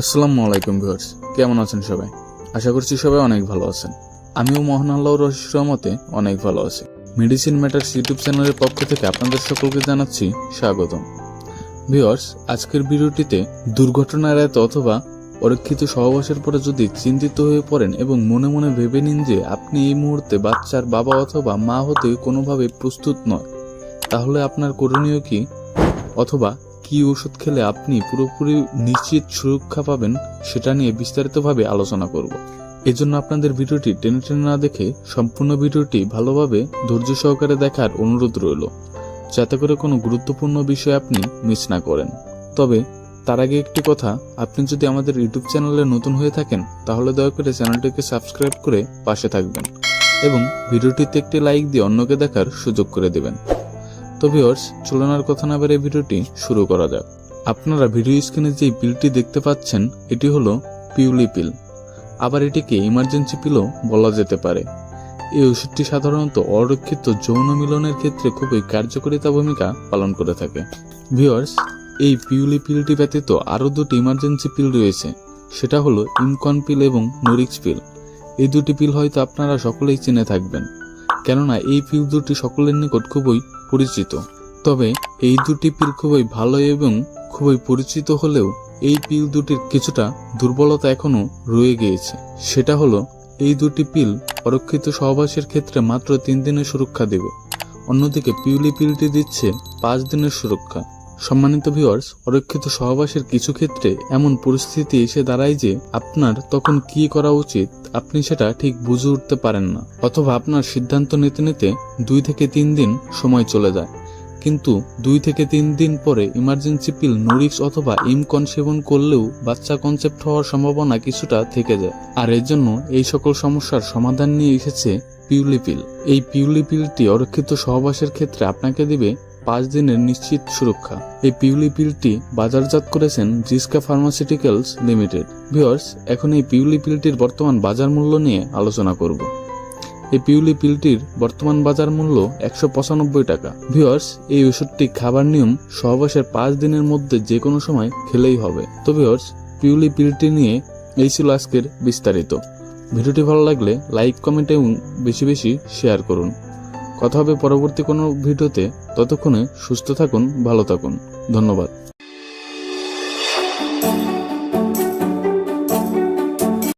আসসালামু আলাইকুম ভিউয়ার্স, কেমন আছেন সবাই? আশা করছি সবাই অনেক ভালো আছেন। আমিও মহান আল্লাহর রহমতে অনেক ভালো আছি। মেডিসিন ম্যাটার্স ইউটিউব চ্যানেলের পক্ষ থেকে আপনাদের সকলকে জানাচ্ছি স্বাগতম। ভিউয়ার্স, আজকের ভিডিওটিতে দুর্ঘটনা এড়াতে অথবা অরক্ষিত সহবাসের পরে যদি চিন্তিত হয়ে পড়েন এবং মনে মনে ভেবে নিন যে আপনি এই মুহূর্তে বাচ্চার বাবা অথবা মা হতে কোনোভাবে প্রস্তুত নয়, তাহলে আপনার করণীয় কি? অথবা কি ওষুধ খেলে আপনি পুরোপুরি নিশ্চিত সুরক্ষা পাবেন, সেটা নিয়ে বিস্তারিতভাবে আলোচনা করব। এজন্য আপনাদের ভিডিওটি টেনে টেনে না দেখে সম্পূর্ণ ভিডিওটি ভালোভাবে ধৈর্য সহকারে দেখার অনুরোধ রইল, যাতে করে কোনো গুরুত্বপূর্ণ বিষয় আপনি মিস না করেন। তবে, তার আগে একটি কথা, আপনি যদি আমাদের ইউটিউব চ্যানেলে নতুন হয়ে থাকেন, তাহলে দয়া করে চ্যানেলটিকে সাবস্ক্রাইব করে পাশে থাকবেন এবং ভিডিওটিতে একটি লাইক দিয়ে অন্যকে দেখার সুযোগ করে দেবেন। তো ভিউয়ার্স চলুন আর কথা না বেড়ে ভিডিওটি শুরু করা যাক। আপনারা ভিডিও স্ক্রিনে যে পিলটি দেখতে পাচ্ছেন, এটি হলো পিউলি পিল আবার এটিকে ইমার্জেন্সি পিলও বলা যেতে পারে। এই ওষুধটি সাধারণত অরক্ষিত যৌন মিলনের ক্ষেত্রে খুবই কার্যকরিতা ভূমিকা পালন করে থাকে। ভিউয়ার্স এই পিউলি পিলটি ব্যতীত আরও দুটি ইমার্জেন্সি পিল রয়েছে। সেটা হলো ইমকন পিল এবং নোরিক্স পিল এই দুটি পিল হয়তো আপনারা সকলেই চিনে থাকবেন। কেননা এই পীর দুটি সকলের নিকট খুবই পরিচিত। তবে এই দুটি পীর খুবই ভালো এবং খুবই পরিচিত হলেও এই পিল দুটির কিছুটা দুর্বলতা এখনও রয়ে গিয়েছে। সেটা হলো, এই দুটি পিল অরক্ষিত সহবাসের ক্ষেত্রে মাত্র তিন দিনের সুরক্ষা দেবে। অন্যদিকে পিউলি পিলটি দিচ্ছে পাঁচ দিনের সুরক্ষা। সম্মানিত ভিউয়ার্স অরক্ষিত সহবাসের কিছু ক্ষেত্রে এমন পরিস্থিতি এসে দাঁড়ায় যে আপনার তখন কি করা উচিত, আপনি সেটা ঠিক বুঝে উঠতে পারেন না, অথবা আপনার সিদ্ধান্ত নিতে নিতে দুই থেকে তিন দিন সময় চলে যায়। কিন্তু দুই থেকে তিন দিন পরে ইমার্জেন্সি পিল নোরিক্স অথবা ইমকন সেবন করলেও বাচ্চা কনসেপ্ট হওয়ার সম্ভাবনা কিছুটা থেকে যায়। আর এর জন্য এই সকল সমস্যার সমাধান নিয়ে এসেছে পিউলি পিল এই পিউলি পিলটি অরক্ষিত সহবাসের ক্ষেত্রে আপনাকে দিবে পাঁচ দিনের নিশ্চিত সুরক্ষা। এই পিউলি পিলটি বাজারজাত করেছেন জিসকা ফার্মাসিউটিক্যালস লিমিটেড। ভিওর্স এখন এই পিউলি পিলটির বর্তমান বাজার মূল্য নিয়ে আলোচনা করব। এই পিউলি পিলটির বর্তমান বাজার মূল্য একশো পঁচানব্বই টাকা। ভিওর্স এই ওষুধটি খাবার নিয়ম সহবাসের পাঁচ দিনের মধ্যে যে কোনো সময় খেলেই হবে। তো ভিওর্স পিউলি পিলটি নিয়ে এই ছিল আজকের বিস্তারিত। ভিডিওটি ভালো লাগলে লাইক, কমেন্ট এবং বেশি বেশি শেয়ার করুন। কথা হবে পরবর্তী কোনো ভিডিওতে ততক্ষণে সুস্থ থাকুন ভালো থাকুন। ধন্যবাদ।